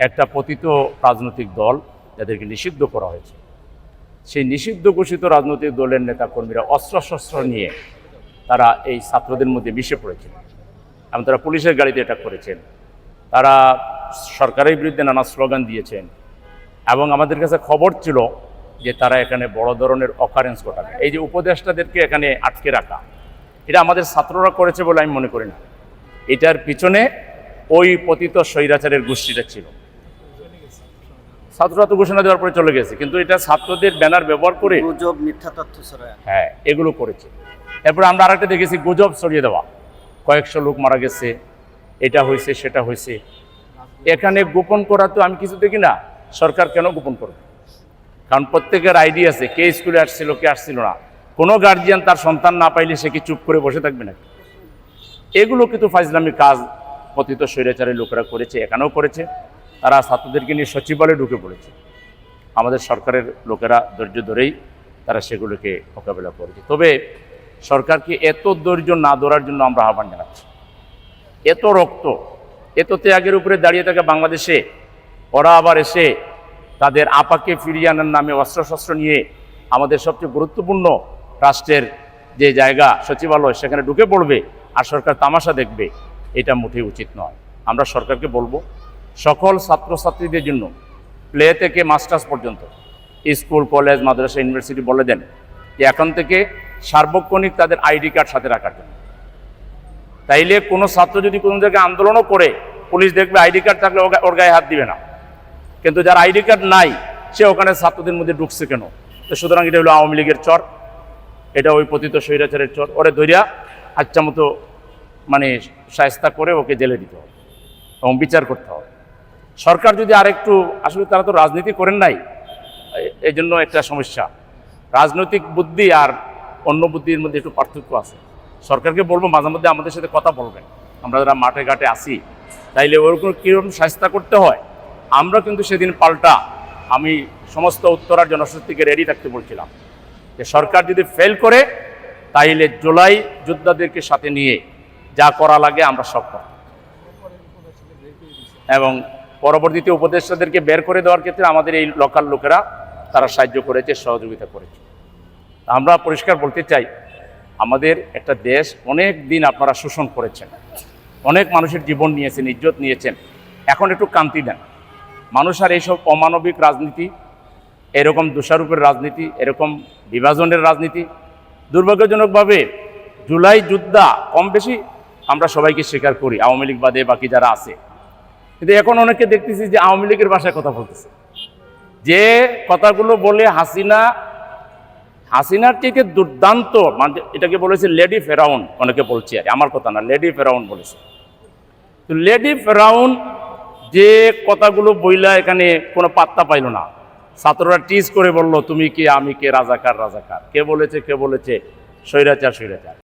একটা পতিত রাজনৈতিক দল যাদেরকে নিষিদ্ধ করা হয়েছে। সেই নিষিদ্ধ ঘোষিত রাজনৈতিক দলের নেতাকর্মীরা অস্ত্রশস্ত্র নিয়ে তারা এই ছাত্রদের মধ্যে মিশে পড়েছেন এবং তারা পুলিশের গাড়িতে এটা করেছেন। তারা সরকারের বিরুদ্ধে নানা স্লোগান দিয়েছেন এবং আমাদের কাছে খবর ছিল যে তারা এখানে বড় ধরনের অকারেন্স ঘটাবে। এই যে উপদেষ্টাদেরকে এখানে আটকে রাখা, এটা আমাদের ছাত্ররা করেছে বলে আমি মনে করি না। এটার পিছনে ওই পতিত স্বৈরাচারের গোষ্ঠীটা ছিল। ছাত্ররা তো ঘোষণা দেওয়ার পরে চলে গেছে কিন্তু এটা ছাত্রদের ব্যানার ব্যবহার করে গুজব মিথ্যা তথ্য ছড়ায়। হ্যাঁ এগুলো করেছে। এরপর আমরা আরেকটা দেখেছি গুজব ছড়িয়ে দেওয়া। কয়েকশো লোক মারা গেছে এটা হয়েছে সেটা হয়েছে। এখানে গোপন করা তো আমি কিছু দেখি না সরকার কেন গোপন করবে? কারণ প্রত্যেকের আইডি আছে কে স্কুলে আসছিল কে আসছিল না। কোনো গার্জিয়ান তার সন্তান না পাইলে সে কি চুপ করে বসে থাকবে নাকি? এগুলো কিন্তু ফাইজলামি কাজ পতিত স্বৈরাচারের লোকেরা করেছে এখানেও করেছে। তারা ছাত্রদেরকে নিয়ে সচিবালয়ে ঢুকে পড়েছে। আমাদের সরকারের লোকেরা ধৈর্য ধরেই তারা সেগুলোকে মোকাবেলা করেছে। তবে সরকারকে এত ধৈর্য না ধরার জন্য আমরা আহ্বান জানাচ্ছি। এত রক্ত, এত ত্যাগের উপরে দাঁড়িয়ে থাকে বাংলাদেশে, ওরা আবার এসে তাদের আপাকে ফিরিয়ে আনার নামে অস্ত্রশস্ত্র নিয়ে আমাদের সবচেয়ে গুরুত্বপূর্ণ রাষ্ট্রের যে জায়গা, সচিবালয়, সেখানে ঢুকে পড়বে আর সরকার তামাশা দেখবে, এটা মোটেই উচিত নয়। আমরা সরকারকে বলব সকল ছাত্রছাত্রীদের জন্য প্লে থেকে মাস্টার্স পর্যন্ত স্কুল, কলেজ, মাদ্রাসা, ইউনিভার্সিটি বলে দেন যে এখন থেকে সার্বক্ষণিক তাদের আইডি কার্ড সাথে রাখার জন্য। তাইলে কোনো ছাত্র যদি কোনো জায়গায় আন্দোলনও করে, পুলিশ দেখবে আইডি কার্ড থাকলে ওর গায়ে হাত দিবে না। কিন্তু যার আইডি কার্ড নাই, সে ওখানে ছাত্রদের মধ্যে ঢুকছে কেন? তো সুতরাং এটা হলো আওয়ামী লীগের চর, এটা ওই পতিত স্বৈরাচারের চর। ওরে ধৈর্যা আচ্ছা মতো মানে সায়স্তা করে ওকে জেলে দিতে হবে এবং বিচার করতে হবে। সরকার যদি আরেকটু, আসলে তারা তো রাজনীতি করেন নাই এই জন্য একটা সমস্যা। রাজনৈতিক বুদ্ধি আর অন্য বুদ্ধির মধ্যে একটু পার্থক্য আছে। সরকারকে বলব, মাঝে মধ্যে আমাদের সাথে কথা বলবেন। আমরা যারা মাঠে ঘাটে আসি তাইলে ওরকম কীরকম সাহস্তা করতে হয়? আমরা কিন্তু সেদিন পাল্টা, আমি সমস্ত উত্তরার জনশক্তিকে রেডি থাকতে বলছিলাম। যে সরকার যদি ফেল করে, তাইলে জুলাই যোদ্ধাদেরকে সাথে নিয়ে যা করা লাগে আমরা সব করব। এবং পরবর্তীতে উপদেষ্টাদেরকে বের করে দেওয়ার ক্ষেত্রে আমাদের এই লোকাল লোকেরা তারা সাহায্য করেছে, সহযোগিতা করেছে। আমরা পরিষ্কার বলতে চাই, আমাদের একটা দেশ অনেক দিন আপনারা শোষণ করেছেন, অনেক মানুষের জীবন নিয়েছেন, ইজ্জত নিয়েছেন, এখন একটু কান্তি দেন। মানুষ আর এইসব অমানবিক রাজনীতি, এরকম দোষারূপের রাজনীতি, এরকম বিভাজনের রাজনীতি, দুর্ভাগ্যজনকভাবে জুলাই যুদ্ধা কম বেশি আমরা সবাইকে স্বীকার করি, আওয়ামী লীগ বাদে বাকি যারা আছে। কিন্তু এখন অনেকে দেখতেছি যে আওয়ামী লীগের ভাষায় কথা বলতেছে। যে কথাগুলো বলে হাসিনা, হাসিনার থেকে দুর্দান্ত মানে এটাকে বলেছে লেডি ফেরাউন অনেকে বলছে আর আমার কথা না, লেডি ফেরাউন বলেছে। তো লেডি ফেরাউন যে কথাগুলো বইলা এখানে কোনো পাত্তা পাইল না। ছাত্ররা টিজ করে বলল, তুমি কে, আমি কে, রাজাকার রাজাকার। কে বলেছে কে বলেছে? স্বৈরাচার স্বৈরাচার।